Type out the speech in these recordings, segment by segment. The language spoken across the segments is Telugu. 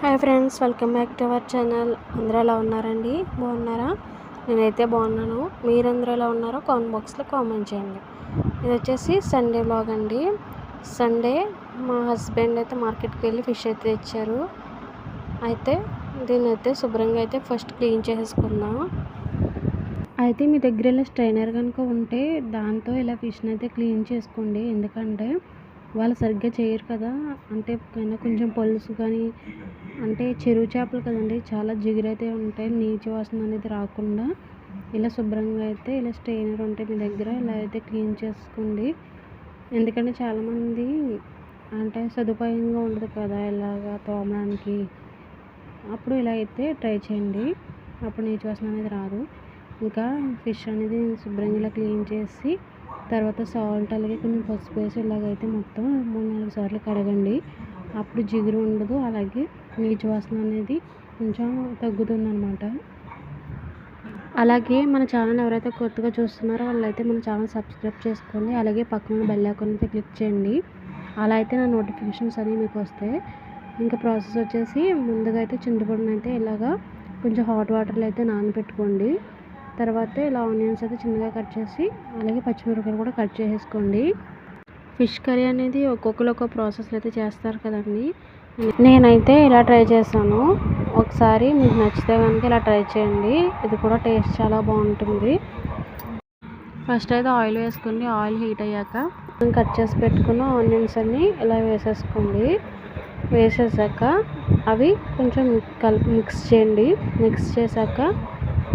Hi friends welcome back to our channel అందరూ ఎలా ఉన్నారండి? బాగున్నారా? నేనైతే బాగున్నాను. మీరందరూ ఎలా ఉన్నారో కామెంట్ బాక్స్లో కామెంట్ చేయండి. ఇది వచ్చేసి సండే బ్లాగ్ అండి. సండే మా హస్బెండ్ అయితే మార్కెట్కి వెళ్ళి ఫిష్ అయితే తెచ్చారు. అయితే దీన్ని అయితే శుభ్రంగా అయితే ఫస్ట్ క్లీన్ చేసేసుకుందాం. అయితే మీ దగ్గర ఇలా స్ట్రైనర్ కనుక ఉంటే దాంతో ఇలా ఫిష్ని అయితే క్లీన్ చేసుకోండి. ఎందుకంటే వాళ్ళు సరిగ్గా చేయరు కదా. అంటే కన్నా కొంచెం పలుసు కానీ అంటే చెరువు చేపలు కదండి చాలా జిగురైతే ఉంటాయి. నీచు వాసన అనేది రాకుండా ఇలా శుభ్రంగా అయితే ఇలా స్టెయినర్ ఉంటే మీ దగ్గర ఇలా అయితే క్లీన్ చేసుకోండి. ఎందుకంటే చాలామంది అంటే సదుపాయంగా ఉండదు కదా ఇలాగా తోమడానికి. అప్పుడు ఇలా అయితే ట్రై చేయండి. అప్పుడు నీచు వాసన అనేది రాదు. ఇంకా ఫిష్ అనేది శుభ్రంగా ఇలా క్లీన్ చేసి తర్వాత సాల్ట్ అలాగే కొంచెం పసుపు వేసి ఇలాగైతే మొత్తం మూడు నాలుగు సార్లు కడగండి. అప్పుడు జిగురు ఉండదు అలాగే నీచు వాసన అనేది కొంచెం తగ్గుతుంది అనమాట అలాగే మన ఛానల్ ఎవరైతే కొత్తగా చూస్తున్నారో వాళ్ళైతే మన ఛానల్ సబ్స్క్రైబ్ చేసుకోండి అలాగే పక్కన బెల్ ఐకాన్ అయితే క్లిక్ చేయండి. అలా అయితే నా నోటిఫికేషన్స్ అనేవి మీకు వస్తాయి ఇంకా ప్రాసెస్ వచ్చేసి ముందుగా అయితే చింతపండును అయితే ఇలాగా కొంచెం హాట్ వాటర్లో అయితే నానబెట్టుకోండి. తర్వాత ఇలా ఆనియన్స్ అయితే చిన్నగా కట్ చేసి అలాగే పచ్చిమిరపకాయలు కూడా కట్ చేసేసుకోండి. ఫిష్ కర్రీ అనేది ఒక్కొక్కరు ఒక్కొక్క ప్రాసెస్లో అయితే చేస్తారు కదండి. నేనైతే ఇలా ట్రై చేశాను. ఒకసారి మీకు నచ్చితే కనుక ఇలా ట్రై చేయండి. ఇది కూడా టేస్ట్ చాలా బాగుంటుంది. ఫస్ట్ అయితే ఆయిల్ వేసుకోండి ఆయిల్ హీట్ అయ్యాక కట్ చేసి పెట్టుకున్న ఆనియన్స్ అన్ని ఇలా వేసేసుకోండి. వేసేసాక అవి కొంచెం కలిపి మిక్స్ చేయండి. మిక్స్ చేశాక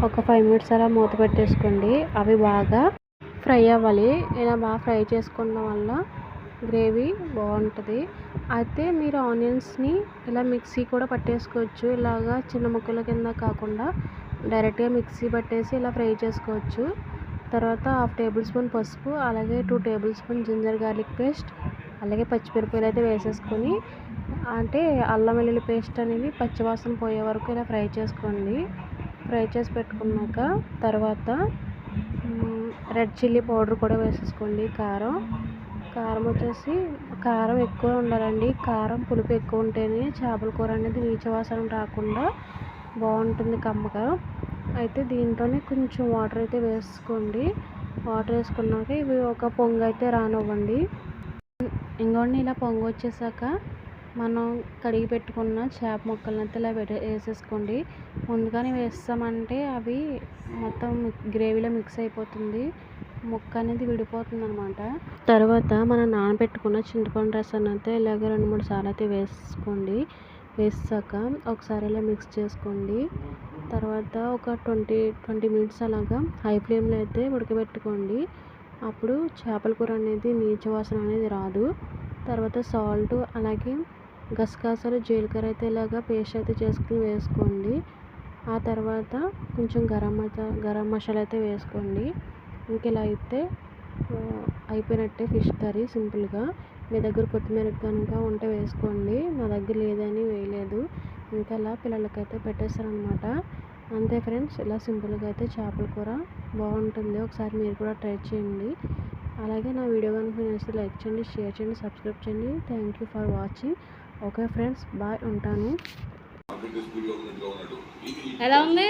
ఒక ఫైవ్ మినిట్స్ అలా మూత పెట్టేసుకోండి. అవి బాగా ఫ్రై అవ్వాలి. ఇలా బాగా ఫ్రై చేసుకోవడం వల్ల గ్రేవీ బాగుంటుంది. అయితే మీరు ఆనియన్స్ని ఇలా మిక్సీ కూడా పట్టేసుకోవచ్చు. ఇలాగా చిన్న ముక్కల కింద కాకుండా డైరెక్ట్గా మిక్సీ పట్టేసి ఇలా ఫ్రై చేసుకోవచ్చు. తర్వాత హాఫ్ టేబుల్ స్పూన్ పసుపు అలాగే two tablespoon ginger garlic paste అలాగే పచ్చిమిరపకాయలు అయితే వేసేసుకొని అంటే అల్లం వెల్లుల్లి పేస్ట్ అనేది పచ్చివాసన పోయే వరకు ఇలా ఫ్రై చేసుకోండి. ఫ్రై చేసి పెట్టుకున్నాక తర్వాత రెడ్ చిల్లీ పౌడర్ కూడా వేసేసుకోండి. కారం కారం వచ్చేసి కారం ఎక్కువ ఉండాలండి. కారం పులుపు ఎక్కువ ఉంటేనే చేపల కూర అనేది నీచవాసన రాకుండా బాగుంటుంది కమ్మగా. అయితే దీంట్లోనే కొంచెం వాటర్ అయితే వేసుకోండి. వాటర్ వేసుకున్నాక ఇవి ఒక పొంగు అయితే రానివ్వండి. ఇంకోండి ఇలా పొంగు వచ్చేసాక మనం కడిగి పెట్టుకున్న చేప ముక్కలను అయితే ఇలా పెట్టే వేసేసుకోండి. ముందుగానే వేస్తామంటే అవి మొత్తం గ్రేవీలో మిక్స్ అయిపోతుంది. ముక్క అనేది విడిపోతుంది అనమాట తర్వాత మనం నానబెట్టుకున్న చింతపండు రసాన్ని అయితే ఇలాగ రెండు మూడు సార్లు అయితే వేసుకోండి. వేసాక ఒకసారి ఇలా మిక్స్ చేసుకోండి. తర్వాత ఒక ట్వంటీ ట్వంటీ మినిట్స్ అలాగా హై ఫ్లేమ్లో అయితే ఉడకబెట్టుకోండి. అప్పుడు చేపల కూర అనేది నీచు వాసన అనేది రాదు. తర్వాత సాల్ట్ అలాగే గసగసాలు జీలకర్ర అయితే ఇలాగా పేస్ట్ అయితే చేసుకుని వేసుకోండి. ఆ తర్వాత కొంచెం గరం మసా గరం మసాలా అయితే వేసుకోండి. ఇంక ఇలా అయితే అయిపోయినట్టే ఫిష్ కర్రీ సింపుల్గా. మీ దగ్గర కొత్తిమీర కనుక ఉంటే వేసుకోండి. మా దగ్గర లేదని వేయలేదు. ఇంకా ఇలా పిల్లలకైతే పెట్టేస్తారనమాట అంతే ఫ్రెండ్స్ ఇలా సింపుల్గా అయితే చేపల కూర బాగుంటుంది. ఒకసారి మీరు కూడా ట్రై చేయండి. అలాగే నా వీడియో కనుక నచ్చితే లైక్ చేయండి షేర్ చేయండి సబ్స్క్రైబ్ చేయండి. Thank you for watching okay friends bye ఉంటాను. ఎలా ఉంది?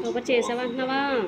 సూపర్ చేసావంటున్నావా